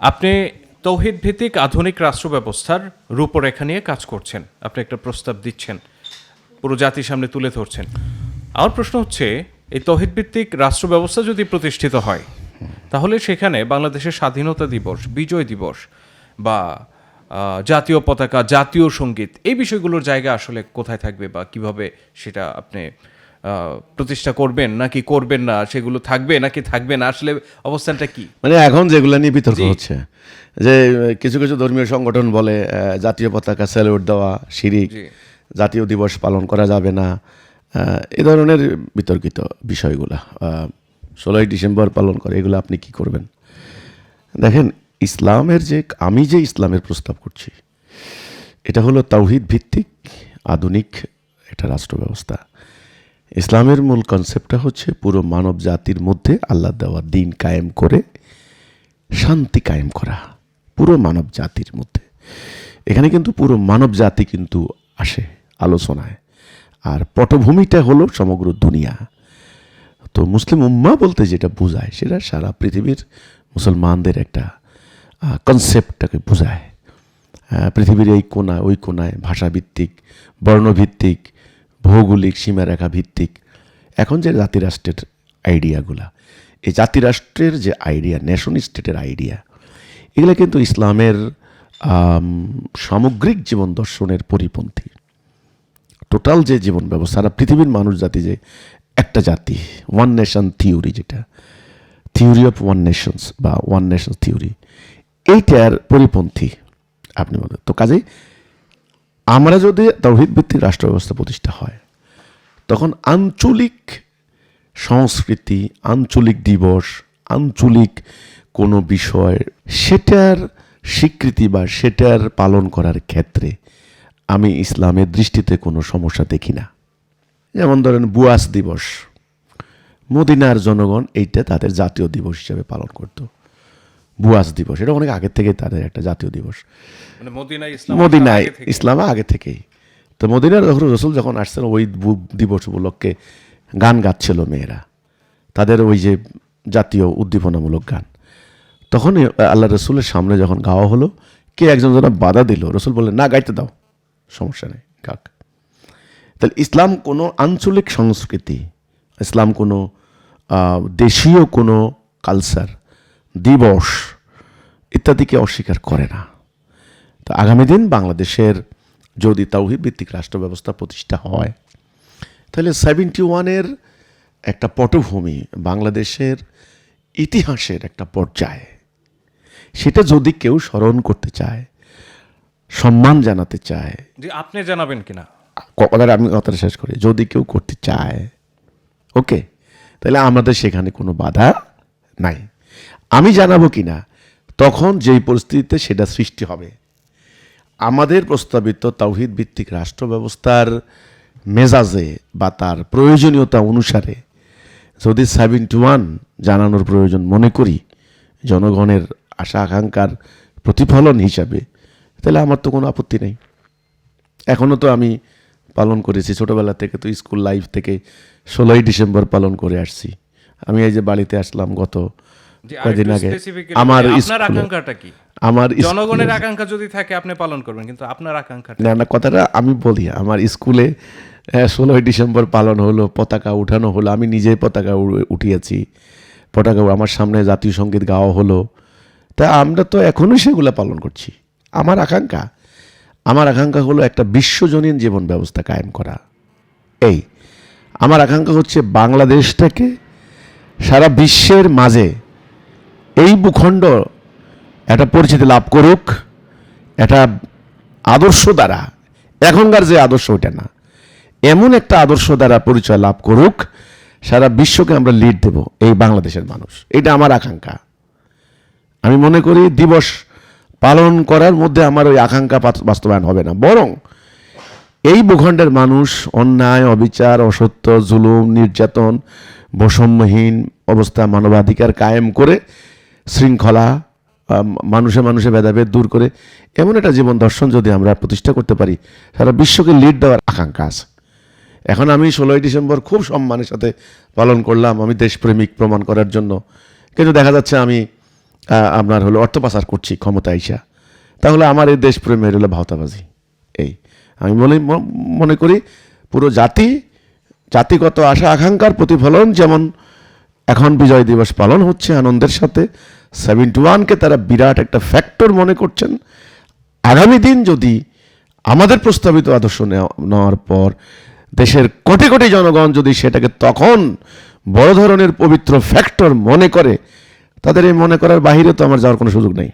আপনি তৌহিদ ভিত্তিক আধুনিক রাষ্ট্র ব্যবস্থার রূপরেখা নিয়ে কাজ করছেন। আপনি একটা প্রস্তাব দিচ্ছেন, পুরো জাতির সামনে তুলে ধরছেন। আমার প্রশ্ন হচ্ছে, এই তৌহিদ ভিত্তিক রাষ্ট্র ব্যবস্থা যদি প্রতিষ্ঠিত হয়, তাহলে সেখানে বাংলাদেশের স্বাধীনতা দিবস, বিজয় দিবস বা জাতীয় পতাকা, জাতীয় সংগীত, এই বিষয়গুলোর জায়গা আসলে কোথায় থাকবে বা কীভাবে সেটা আপনি প্রতিষ্ঠা করবেন নাকি করবেন না সেগুলো থাকবে নাকি থাকবে না? আসলে অবস্থানটা কি? মানে এখন যেগুলো নিয়ে বিতর্ক হচ্ছে যে কিছু কিছু ধর্মীয় সংগঠন বলে জাতীয় পতাকা স্যালুট দেওয়া শিরিক জাতীয় দিবস পালন করা যাবে না এ ধরনের বিতর্কিত বিষয়গুলা ষোলোই ডিসেম্বর পালন করে এগুলো আপনি কি করবেন? দেখেন ইসলামের যে আমি যে ইসলামের প্রস্তাব করছি এটা হলো তাওহিদ ভিত্তিক আধুনিক একটা রাষ্ট্র ব্যবস্থা ইসলামের মূল কনসেপ্টটা হচ্ছে পুরো মানব জাতির মধ্যে আল্লাহ দেওয়া দিন কায়েম করে, শান্তি কায়েম করা, পুরো মানব জাতির মধ্যে। এখানে কিন্তু পুরো মানব জাতি কিন্তু আসে আলোচনায়। আর পটভূমিটা হলো সমগ্র দুনিয়া। তো মুসলিম উম্মা বলতে যেটা বোঝায়, সেটা সারা পৃথিবীর মুসলমানদের একটা কনসেপ্টটাকে বোঝায়। পৃথিবীর এই কোনায়, ওই কোনায় ভাষাভিত্তিক, বর্ণভিত্তিক ভৌগোলিক সীমারেখা ভিত্তিক এখন যে জাতিরাষ্ট্রের আইডিয়াগুলা, এই জাতিরাষ্ট্রের যে আইডিয়া নেশন স্টেটের আইডিয়া, এগুলো কিন্তু ইসলামের সামগ্রিক জীবন দর্শনের পরিপন্থী। টোটাল যে জীবন ব্যবস্থা, সারা পৃথিবীর মানুষ জাতি যে একটা জাতি ওয়ান নেশন থিওরি যেটা থিওরি অফ ওয়ান নেশনস বা ওয়ান নেশন থিওরি এইটার পরিপন্থী, আপনি বলেন। তো কাজেই আমরা যদি তৌহিদ ভিত্তিক রাষ্ট্র ব্যবস্থা প্রতিষ্ঠা হয়, তখন আঞ্চলিক সংস্কৃতি, আঞ্চলিক দিবস, আঞ্চলিক কোনো বিষয় সেটার স্বীকৃতি বা সেটার পালন করার ক্ষেত্রে আমি ইসলামের দৃষ্টিতে কোনো সমস্যা দেখি না। যেমন ধরেন বুয়াস দিবস, মদিনার জনগণ এইটা তাদের জাতীয় দিবস হিসেবে পালন করত। বুয়াস দিবস এটা অনেক আগে থেকে তাদের একটা জাতীয় দিবস। মানে মদিনায় ইসলাম আগে থেকেই? তো মদিনার রসুল যখন আসছেন ওই বু- দিবস উপলক্ষে গান গাচ্ছিল মেয়েরা। তাদের ওই যে জাতীয় উদ্দীপনামূলক গান। তখন আল্লাহ রসুলের সামনে যখন গাওয়া হলো কে একজন যেন বাধা দিল রসুল বললেন না গাইতে দাও সমস্যা নেই গাক। তাহলে ইসলাম কোনো আঞ্চলিক সংস্কৃতি ইসলাম কোনো দেশীয় কোনো কালচার দিবস ইত্যাদিকে অস্বীকার করে না। তো আগামী দিন বাংলাদেশের যদি তাওহিদ ভিত্তিক রাষ্ট্র ব্যবস্থা প্রতিষ্ঠা হয় তাহলে সেভেন্টি ওয়ানের একটা পটভূমি বাংলাদেশের ইতিহাসের একটা পর্যায়। সেটা যদি কেউ স্মরণ করতে চায় সম্মান জানাতে চায় যে আপনি জানাবেন কিনা? কথাটা আমি কথাটা শেষ করি। যদি কেউ করতে চায় ওকে তাহলে আমাদের সেখানে কোনো বাধা নাই। আমি জানাব কি না তখন যেই পরিস্থিতিতে সেটা সৃষ্টি হবে। আমাদের প্রস্তাবিত তাওহিদ ভিত্তিক রাষ্ট্র ব্যবস্থার মেজাজে বা তার প্রয়োজনীয়তা অনুসারে যদি সেভেন্টি ওয়ান জানানোর প্রয়োজন মনে করি, জনগণের আশা আকাঙ্ক্ষার প্রতিফলন হিসাবে, তাহলে আমার তো কোনো আপত্তি নেই। এখনও তো আমি পালন করেছি, ছোটোবেলা থেকে তো স্কুল লাইফ থেকে ষোলোই ডিসেম্বর পালন করে আসছি। আমি এই যে বাড়িতে আসলাম গত আগে? আমার বলি, আপনার আকাঙ্ক্ষাটা কি? আমার জনগণের আকাঙ্ক্ষা যদি থাকে আপনি পালন করবেন কিন্তু আপনার না না কথাটা আমি বলি আমার স্কুলে ষোলোই ডিসেম্বর পালন হলো পতাকা উঠানো হলো আমি নিজেই পতাকা উঠিয়েছি। পতাকা আমার সামনে জাতীয় সংগীত গাওয়া হলো। তা আমরা তো এখনও সেগুলো পালন করছি। আমার আকাঙ্ক্ষা। আমার আকাঙ্ক্ষা হলো একটা বিশ্বজনীন জীবন ব্যবস্থা কায়েম করা। এই। আমার আকাঙ্ক্ষা হচ্ছে বাংলাদেশটাকে সারা বিশ্বের মাঝে এই ভূখণ্ড একটা পরিচিতি লাভ করুক, একটা আদর্শ দ্বারা, এখনকার যে আদর্শ ওটা না, এমন একটা আদর্শ দ্বারা পরিচয় লাভ করুক, সারা বিশ্বকে আমরা লিড দেব এই বাংলাদেশের মানুষ। এটা আমার আকাঙ্ক্ষা। আমি মনে করি দিবস পালন করার মধ্যে আমার ওই আকাঙ্ক্ষা বাস্তবায়ন হবে না। বরং এই ভূখণ্ডের মানুষ অন্যায়, অবিচার, অসত্য, জুলুম, নির্যাতন, বৈষম্যহীন অবস্থা, মানবাধিকার কায়েম করে শৃঙ্খলা মানুষে মানুষে ভেদাভেদ দূর করে এমন একটা জীবন দর্শন যদি আমরা প্রতিষ্ঠা করতে পারি, সারা বিশ্বকে লিড দেওয়ার আকাঙ্ক্ষা আছে। এখন আমি ষোলোই ডিসেম্বর খুব সম্মানের সাথে পালন করলাম আমি দেশপ্রেমিক প্রমাণ করার জন্য। কিন্তু দেখা যাচ্ছে আমি আপনার হলো অর্থ পাচার করছি ক্ষমতা আইসা। তাহলে আমার এই দেশপ্রেমের হলো ভাওতাবাজি, এই। আমি মনে মনে করি পুরো জাতি, জাতিগত আশা আকাঙ্ক্ষার প্রতিফলন যেমন এখন বিজয় দিবস পালন হচ্ছে আনন্দের সাথে সেভেন্টি ওয়ানকে তারা বিরাট একটা ফ্যাক্টর মনে করছেন। আগামী দিন যদি আমাদের প্রস্তাবিত আদর্শ নেওয়া- নেওয়ার পর দেশের কোটি কোটি জনগণ যদি সেটাকে তখন বড় ধরনের পবিত্র ফ্যাক্টর মনে করে, তাদের এই মনে করার বাহিরে তো আমার যাওয়ার কোনো সুযোগ নেই।